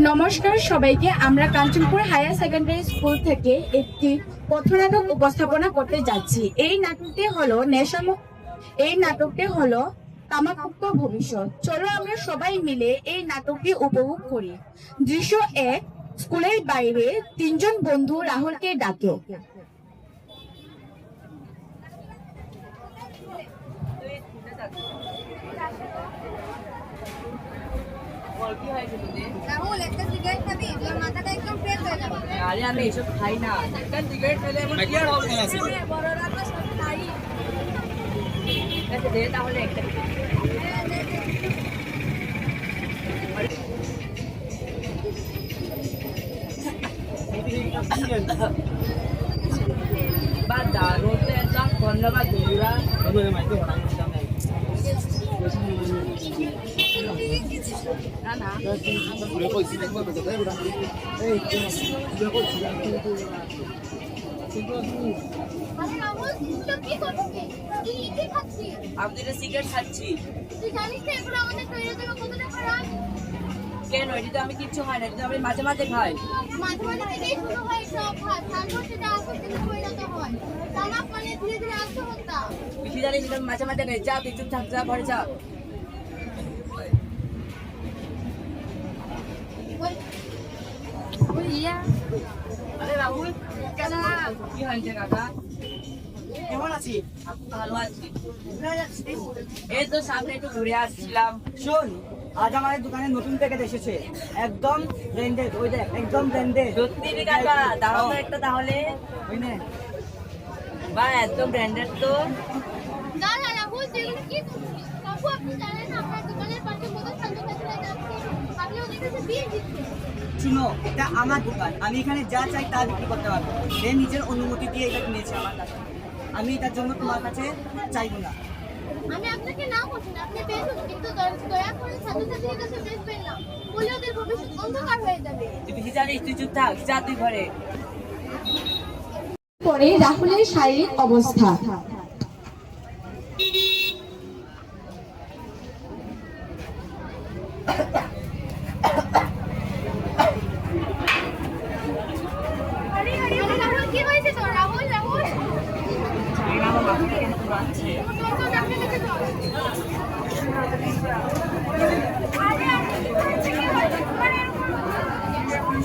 নমস্কার সবাইকে। আমরা কাঞ্চনপুর হায়ার সেকেন্ডারি স্কুল থেকে একটি পথনাটক উপস্থাপনা করতে যাচ্ছি। এই নাটকটি হলো নেশাম এই নাটকটি হলো তামাকুক্ত ভবিষ্যৎ। চলো আমরা সবাই মিলে এই নাটকটি উপভোগ করি। দৃশ্য এক, স্কুলের বাইরে তিনজন বন্ধু রাহুলকে ডাকে কি হয়েছে তোদের? রাহুল একটা সিগারেট খাবি তোর মাথাটা একদম ফ্রেশ হয়ে যাবে আরে আমি এসব খাই না। একটা সিগারেট খেলে এমন কি আর হবে? বড়রা তো সব খাই। আছে দে তাহলে একটা। বাদ রোদে একদম ধন্যবাদ বন্ধুরা। আমি দুটো সিগারেট খাচ্ছি। তুই জানিস তো এগুলো আমাদের শরীরের জন্য কতটা খারাপ কেন? এটি তো আমি কিচ্ছু খাই না এটা আমি মাঝে মাঝে খাই। মাঝে মাঝে থেকেই শুরু হয় সব খাত তারপর সেটা আসক্তিতে পরিণত হয় তামাক মানে ধীরে ধীরে আত্মহত্যা বেশি জানিস এটা মাঝে মাঝে খাই। যা তুই চুপ থাক যা ঘরে যা। ইয়া রাহুল কেন কি হয়েছে কাকা কেমন আছি ভালো আছি এই তো সামনে একটু ঘুরে আসছিলাম শোন আজ আমাদের দোকানে নতুন প্যাকেট এসেছে একদম ব্র্যান্ডেড ওই দেখ একদম ব্র্যান্ডেড সত্যি রে কাকা দাঁড়াও তো একটা তাহলে ওই নে বা একদম ব্র্যান্ডেড তো না না তুই এগুলো কি কাকু আপনি জানেন আপনার দোকানের পাশে কত ছাত্রছাত্রীরা যাচ্ছে আপনি ওদের কাছে বিয়ে দিচ্ছেন শুনো এটা আমার দোকান। আমি এখানে যা চাই তা বিক্রি করতে পারব। সে নিজের অনুমতি দিয়ে এটা কিনেছে আমার কাছে। আমি এটার জন্য তোমার কাছে চাইব না। আমি আপনাকে না করছি না আপনি বেচুন কিন্তু দয়া দয়া করে ছাত্রছাত্রীদের কাছে বেচবেন না বলে ওদের ভবিষ্যৎ অন্ধকার হয়ে যাবে। তুই জানিস তুই চুপ থাক যা তুই ঘরে। পরে রাহুলের শারীরিক অবস্থা আরে আরে রাহুল কি হয়েছে তোর রাহুল রাহুল চল, চল, ডাক্তারের কাছে চল। আরে, আরে, কি হয়েছে, কি হয়েছে? তোমার এরকম-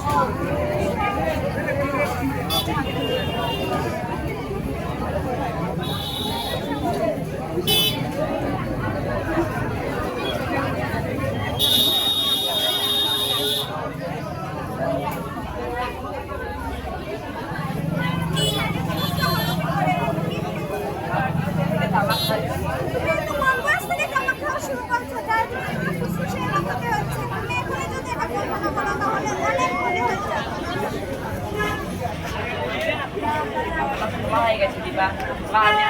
তো কম বয়স থেকে তামাক খাওয়া শুরু করছ যার জন্য তোমার ফুসফুসে এরকম হতে হচ্ছে তুমি এখনই যদি এটা বন্ধ না করো তাহলে অনেক ক্ষতি হচ্ছে হয়ে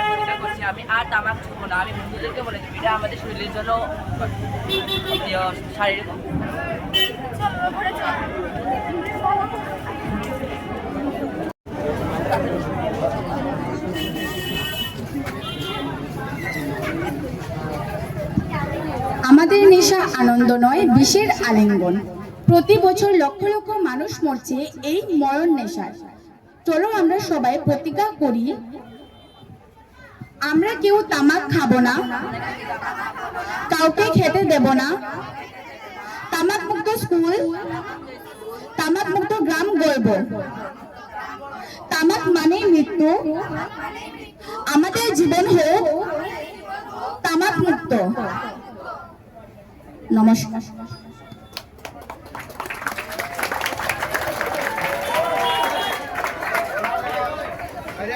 আমি করছি আমি আর তামাক ছুবো না। আমি বন্ধুদেরকে এটা আমাদের শরীরের জন্য ইয়ে, শারীরিক আমাদের নেশা আনন্দ নয় বিষের আলিঙ্গন। প্রতি বছর লক্ষ লক্ষ মানুষ মরছে এই মরণ নেশায়। চলো আমরা সবাই প্রতিজ্ঞা করি, আমরা কেউ তামাক খাব না, কাউকে খেতে দেব না। তামাক মুক্ত স্কুল তামাক মুক্ত গ্রাম গড়ব। তামাক মানে মৃত্যু। আমাদের জীবন হোক তামাক মুক্ত নমস্কার।